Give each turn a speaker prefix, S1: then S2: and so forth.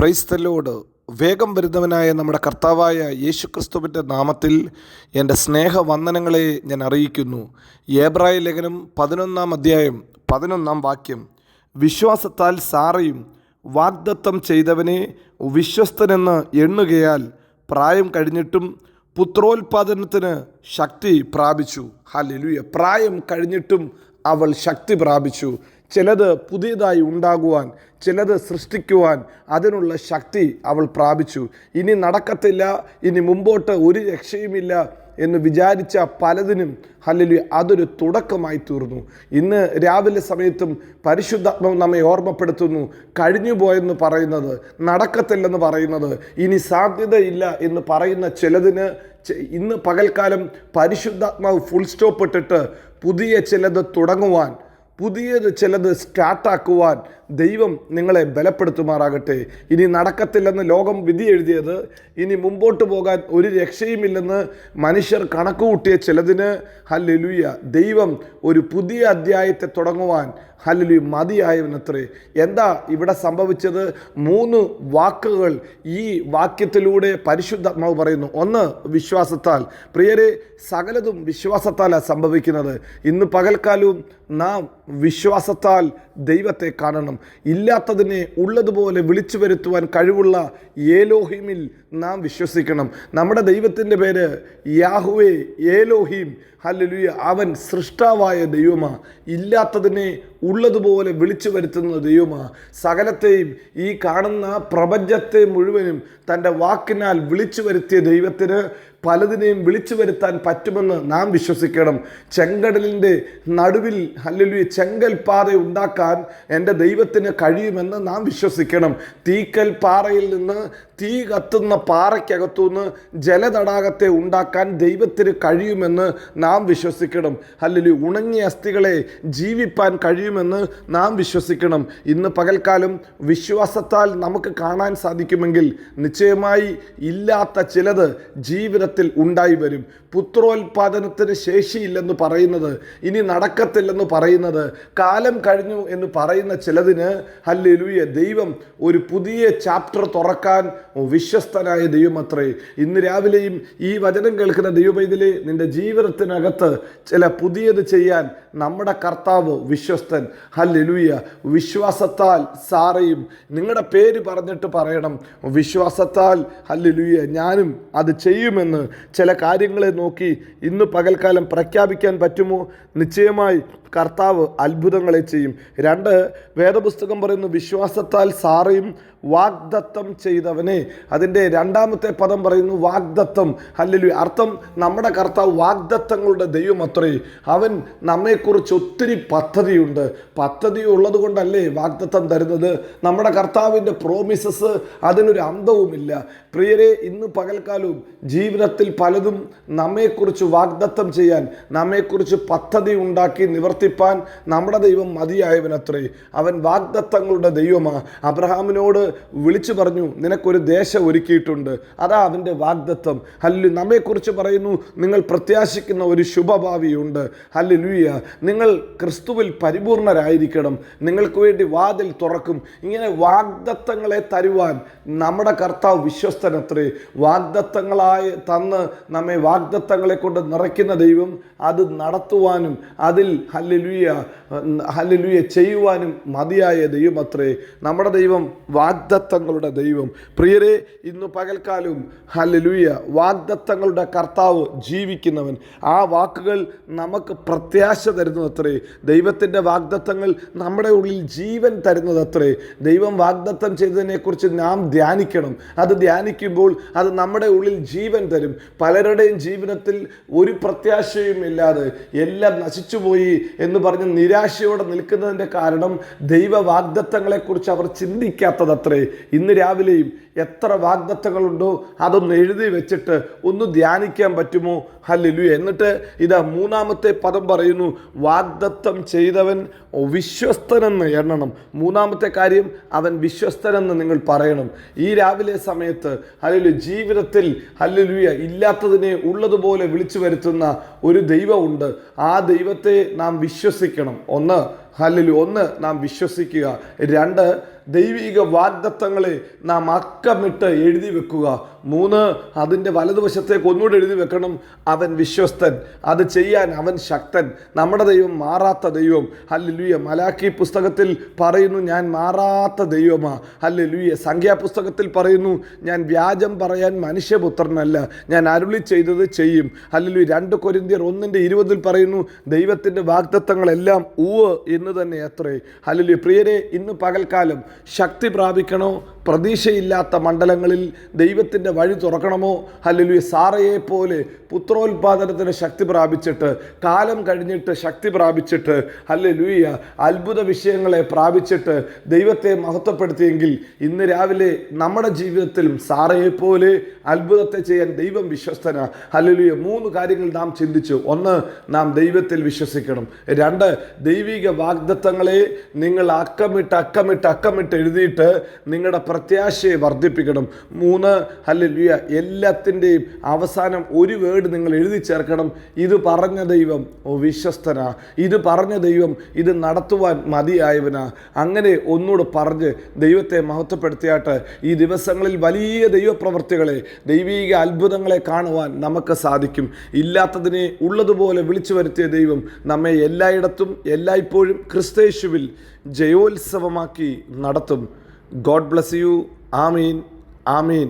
S1: Praise the Lord വേഗം വരുന്നവനായ നമ്മുടെ കർത്താവായ യേശുക്രിസ്തുവിന്റെ നാമത്തിൽ എന്റെ സ്നേഹവന്ദനങ്ങളെ ഞാൻ അറിയിക്കുന്നു. ഏബ്രായ ലേഖനം പതിനൊന്നാം അധ്യായം പതിനൊന്നാം വാക്യം. വിശ്വാസത്താൽ സാറയും വാഗ്ദത്തം ചെയ്തവനെ വിശ്വസ്തനെന്ന് എണ്ണുകയാൽ പ്രായം കഴിഞ്ഞിട്ടും പുത്രോൽപാദനത്തിന് ശക്തി പ്രാപിച്ചു. ഹല്ലേലൂയ. പ്രായം കഴിഞ്ഞിട്ടും അവൾ ശക്തി പ്രാപിച്ചു. ചിലത് പുതിയതായി ഉണ്ടാകുവാൻ ചിലത് സൃഷ്ടിക്കുവാൻ അതിനുള്ള ശക്തി അവൾ പ്രാപിച്ചു. ഇനി നടക്കത്തില്ല ഇനി മുമ്പോട്ട് ഒരു രക്ഷയുമില്ല എന്ന് വിചാരിച്ച പലതിനും അല്ലെങ്കിൽ അതൊരു തുടക്കമായി തീർന്നു. ഇന്ന് രാവിലെ സമയത്തും പരിശുദ്ധാത്മാവ് നമ്മെ ഓർമ്മപ്പെടുത്തുന്നു. കഴിഞ്ഞു പോയെന്ന് പറയുന്നത് നടക്കത്തില്ലെന്ന് പറയുന്നത് ഇനി സാധ്യതയില്ല എന്ന് പറയുന്ന ചിലതിന് ഇന്ന് പകൽക്കാലം പരിശുദ്ധാത്മാവ് ഫുൾ സ്റ്റോപ്പ് ഇട്ടിട്ട് പുതിയ ചിലത് തുടങ്ങുവാൻ പുതിയത് ചിലത് സ്റ്റാർട്ടാക്കുവാൻ ദൈവം നിങ്ങളെ ബലപ്പെടുത്തുമാറാകട്ടെ. ഇനി നടക്കത്തില്ലെന്ന് ലോകം വിധി എഴുതിയത് ഇനി മുമ്പോട്ട് പോകാൻ ഒരു രക്ഷയുമില്ലെന്ന് മനുഷ്യർ കണക്ക് കൂട്ടിയ ചിലതിന് ഹല്ലുയ ദൈവം ഒരു പുതിയ അധ്യായത്തെ തുടങ്ങുവാൻ ഹല്ലുയ മതിയായവനത്രേ. എന്താ ഇവിടെ സംഭവിച്ചത്? മൂന്ന് വാക്കുകൾ ഈ വാക്യത്തിലൂടെ പരിശുദ്ധാത്മാവ് പറയുന്നു. ഒന്ന് വിശ്വാസത്താൽ. പ്രിയരെ സകലതും വിശ്വാസത്താലാണ് സംഭവിക്കുന്നത്. ഇന്ന് പകൽക്കാലവും നാം വിശ്വാസത്താൽ ദൈവത്തെ കാണണം. ഇല്ലാത്തതിനെ ഉള്ളതുപോലെ വിളിച്ചു വരുത്തുവാൻ കഴിവുള്ള ഏലോഹിമിൽ നാം വിശ്വസിക്കണം. നമ്മുടെ ദൈവത്തിന്റെ പേര് യാഹുവേ ഏലോഹിം. ഹല്ലേലൂയ. അവൻ സൃഷ്ടാവായ ദൈവമാ. ഇല്ലാത്തതിനെ ഉള്ളതുപോലെ വിളിച്ചു വരുത്തുന്ന ദൈവമാ. സകലത്തെയും ഈ കാണുന്ന പ്രപഞ്ചത്തെ മുഴുവനും തന്റെ വാക്കിനാൽ വിളിച്ചു വരുത്തിയ ദൈവത്തിന് പലതിനെയും വിളിച്ചു വരുത്താൻ പറ്റുമെന്ന് നാം വിശ്വസിക്കണം. ചെങ്കടലിന്റെ നടുവിൽ അല്ലെങ്കിൽ ചെങ്കൽ പാത ഉണ്ടാക്കാൻ എന്റെ ദൈവത്തിന് കഴിയുമെന്ന് നാം വിശ്വസിക്കണം. തീക്കൽ പാറയിൽ നിന്ന് തീ കത്തുന്ന പാറയ്ക്കകത്തുനിന്ന് ജലതടാകത്തെ ഉണ്ടാക്കാൻ ദൈവത്തിന് കഴിയുമെന്ന് നാം വിശ്വസിക്കണം. അല്ലെങ്കിൽ ഉണങ്ങിയ അസ്ഥികളെ ജീവിപ്പാൻ കഴിയുമെന്ന് നാം വിശ്വസിക്കണം. ഇന്ന് പകൽക്കാലം വിശ്വാസത്താൽ നമുക്ക് കാണാൻ സാധിക്കുമെങ്കിൽ നിശ്ചയമായി ഇല്ലാത്ത ചിലത് ജീവിതത്തിൽ ഉണ്ടായി വരും. പുത്രോൽപാദനത്തിന് ശേഷിയില്ലെന്ന് പറയുന്നത് ഇനി നടക്കത്തില്ലെന്ന് പറയുന്നത് കാലം കഴിഞ്ഞു എന്ന് പറയുന്ന ചിലതിന് ഹല്ലേലൂയ ദൈവം ഒരു പുതിയ ചാപ്റ്റർ തുറക്കാൻ വിശ്വസ്തനായ ദൈവമത്രേ. ഇന്ന് രാവിലെയും ഈ വചനം കേൾക്കുന്ന ദൈവം ഇതിലെ നിന്റെ ജീവിതത്തിനകത്ത് ചില പുതിയത് ചെയ്യാൻ നമ്മുടെ കർത്താവ് വിശ്വസ്തൻ. ഹല്ലേലൂയ. വിശ്വാസത്താൽ സാറയും നിങ്ങളുടെ പേര് പറഞ്ഞിട്ട് പറയണം. വിശ്വാസത്താൽ ഹല്ലേലൂയ ഞാനും അത് ചെയ്യുമെന്ന് ചില കാര്യങ്ങളെ നോക്കി ഇന്ന് പകൽക്കാലം പ്രഖ്യാപിക്കാൻ പറ്റുമോ? നിശ്ചയമായി കർത്താവ് അത്ഭുതങ്ങളെ ചെയ്യും. രണ്ട് വേദപുസ്തകം പറയുന്നു വിശ്വാസത്താൽ സാറയും വാഗ്ദത്തം ചെയ്തവനെ. അതിന്റെ രണ്ടാമത്തെ പദം പറയുന്നു വാഗ്ദത്തം. അല്ലെങ്കിൽ അർത്ഥം നമ്മുടെ കർത്താവ് വാഗ്ദത്തങ്ങളുടെ ദൈവം അത്രേ അവൻ നമ്മെക്കുറിച്ച് ഒത്തിരി പദ്ധതിയുണ്ട്. പദ്ധതി ഉള്ളത് കൊണ്ടല്ലേ വാഗ്ദത്തം തരുന്നത്? നമ്മുടെ കർത്താവിന്റെ പ്രോമിസസ് അതിനൊരു അന്തവുമില്ല. പ്രിയരെ ഇന്ന് പകൽക്കാലവും ജീവിതത്തിൽ പലതും നമ്മെക്കുറിച്ച് വാഗ്ദത്തം ചെയ്യാൻ നമ്മെക്കുറിച്ച് പദ്ധതി ഉണ്ടാക്കി നിവർത്തിപ്പാൻ നമ്മുടെ ദൈവം മതിയായവനത്രേ. അവൻ വാഗ്ദത്തങ്ങളുടെ ദൈവമാണ് അബ്രഹാമിനോട് വിളിച്ചു പറഞ്ഞു നിനക്കൊരു ദേശം ഒരുക്കിയിട്ടുണ്ട്. അതാ അവന്റെ വാഗ്ദത്വം ഹല്ലു നമ്മെക്കുറിച്ച് പറയുന്നു നിങ്ങൾ പ്രത്യാശിക്കുന്ന ഒരു ശുഭഭാവിയുണ്ട്. ഹല്ലുയ നിങ്ങൾ ക്രിസ്തുവിൽ പരിപൂർണരായിരിക്കണം. നിങ്ങൾക്ക് വേണ്ടി വാതിൽ തുറക്കും. ഇങ്ങനെ വാഗ്ദത്തങ്ങളെ തരുവാൻ നമ്മുടെ കർത്താവ് വിശ്വസ്തനത്രേ. വാഗ്ദത്തങ്ങളായി തന്ന് നമ്മെ വാഗ്ദത്തങ്ങളെ കൊണ്ട് നിറയ്ക്കുന്ന ദൈവം അത് നടത്തുവാനും അതിൽ ഹല്ലുയ ഹല്ലുയ ചെയ്യുവാനും മതിയായ ദൈവം അത്രേ നമ്മുടെ ദൈവം വാഗ്ദത്തങ്ങളുടെ ദൈവം. പ്രിയരെ ഇന്ന് പകൽക്കാലം ഹല്ലുയ വാഗ്ദത്തങ്ങളുടെ കർത്താവ് ജീവിക്കുന്നവൻ. ആ വാക്കുകൾ നമുക്ക് പ്രത്യാശ തരുന്നതത്രേ. ദൈവത്തിന്റെ വാഗ്ദത്തങ്ങൾ നമ്മുടെ ഉള്ളിൽ ജീവൻ തരുന്നതത്രേ. ദൈവം വാഗ്ദത്തം ചെയ്തതിനെക്കുറിച്ച് നാം ധ്യാനിക്കണം. അത് ധ്യാനിക്കുമ്പോൾ അത് നമ്മുടെ ഉള്ളിൽ ജീവൻ തരും. പലരുടെയും ജീവിതത്തിൽ ഒരു പ്രത്യാശയും ഇല്ലാതെ എല്ലാം നശിച്ചുപോയി എന്ന് പറഞ്ഞ് നിരാശയോടെ നിൽക്കുന്നതിന്റെ കാരണം ദൈവ വാഗ്ദത്തങ്ങളെക്കുറിച്ച് അവർ ചിന്തിക്കാത്തതത്രേ. ഇന്ന് രാവിലെയും എത്ര വാഗ്ദത്തങ്ങളുണ്ടോ അതൊന്ന് എഴുതി വെച്ചിട്ട് ഒന്ന് ധ്യാനിക്കാൻ പറ്റുമോ? ഹല്ലിലു എന്നിട്ട് ഇതാ മൂന്നാമത്തെ പദം പറയുന്നു വാഗ്ദത്തം ചെയ്തവൻ വിശ്വസ്തനെന്ന് എണ്ണണം. മൂന്നാമത്തെ കാര്യം അവൻ വിശ്വസ്തനെന്ന് നിങ്ങൾ പറയണം. ഈ രാവിലെ സമയത്ത് ഹല്ലിലു ജീവിതത്തിൽ ഹല്ലുലുയ ഇല്ലാത്തതിനെ ഉള്ളതുപോലെ വിളിച്ചു വരുത്തുന്ന ഒരു ദൈവമുണ്ട്. ആ ദൈവത്തെ നാം വിശ്വസിക്കണം. ഒന്ന് ഹല്ലുലു ഒന്ന് നാം വിശ്വസിക്കുക. രണ്ട് ദൈവിക വാഗ്ദത്തങ്ങളെ നാം അക്കമിട്ട് എഴുതി വെക്കുക. മൂന്ന് അതിന്റെ വലതുവശത്തേക്ക് ഒന്നുകൂടെ എഴുതി വെക്കണം. അവൻ വിശ്വസ്തൻ. അത് ചെയ്യാൻ അവൻ ശക്തൻ. നമ്മുടെ ദൈവം മാറാത്ത ദൈവം. ഹല്ലേലൂയ. മലാക്കി പുസ്തകത്തിൽ പറയുന്നു ഞാൻ മാറാത്ത ദൈവമാ. ഹല്ലേലൂയ. സംഖ്യാപുസ്തകത്തിൽ പറയുന്നു ഞാൻ വ്യാജം പറയാൻ മനുഷ്യപുത്രനല്ല. ഞാൻ അരുളി ചെയ്തത് ചെയ്യും. ഹല്ലേലൂയ. രണ്ട് കൊരിന്തിയർ ഒന്നിന്റെ ഇരുപതിൽ പറയുന്നു ദൈവത്തിന്റെ വാഗ്ദത്തങ്ങളെല്ലാം ഊവ് എന്ന് തന്നെ അത്രേ. ഹല്ലേലൂയ. പ്രിയരെ ഇന്ന് പകൽക്കാലം ശക്തി പ്രാപിക്കണോ? പ്രതീക്ഷയില്ലാത്ത മണ്ഡലങ്ങളിൽ ദൈവത്തിന്റെ വഴി തുറക്കണമോ? ഹല്ലേലൂയ. സാറയെ പോലെ പുത്രോത്പാദനത്തിന് ശക്തി പ്രാപിച്ചിട്ട് കാലം കഴിഞ്ഞിട്ട് ശക്തി പ്രാപിച്ചിട്ട് ഹല്ലേലൂയ അത്ഭുത വിഷയങ്ങളെ പ്രാപിച്ചിട്ട് ദൈവത്തെ മഹത്വപ്പെടുത്തിയെങ്കിൽ ഇന്ന് രാവിലെ നമ്മുടെ ജീവിതത്തിലും സാറയെ പോലെ അത്ഭുതത്തെ ചെയ്യാൻ ദൈവം വിശ്വസ്തന. ഹല്ലേലൂയ. മൂന്ന് കാര്യങ്ങൾ നാം ചിന്തിച്ചു. ഒന്ന് നാം ദൈവത്തിൽ വിശ്വസിക്കണം. രണ്ട് ദൈവിക വാഗ്ദത്തങ്ങളെ നിങ്ങൾ അക്കമിട്ട് അക്കമിട്ട് അക്കമിട്ട് എഴുതിയിട്ട് നിങ്ങളുടെ പ്രത്യാശയെ വർദ്ധിപ്പിക്കണം. മൂന്ന് ഹല്ലേലൂയ എല്ലാത്തിന്റെയും അവസാനം ഒരു വേർഡ് നിങ്ങൾ എഴുതി ചേർക്കണം. ഇത് പറഞ്ഞ ദൈവം ഓ വിശ്വസ്തനാ. ഇത് പറഞ്ഞ ദൈവം ഇത് നടത്തുവാൻ മതിയായവനാ. അങ്ങനെ ഒന്നുകൂടെ പറഞ്ഞ് ദൈവത്തെ മഹത്വപ്പെടുത്തിയാട്ട് ഈ ദിവസങ്ങളിൽ വലിയ ദൈവപ്രവർത്തികളെ ദൈവീക അത്ഭുതങ്ങളെ കാണുവാൻ നമുക്ക് സാധിക്കും. ഇല്ലാത്തതിനെ ഉള്ളതുപോലെ വിളിച്ചു വരുത്തിയ ദൈവം നമ്മെ എല്ലായിടത്തും എല്ലായ്പ്പോഴും ക്രിസ്തേശുവിൽ ജയോത്സവമാക്കി നടത്തും. ഗോഡ് ബ്ലസ് യു ആമീൻ ആമീൻ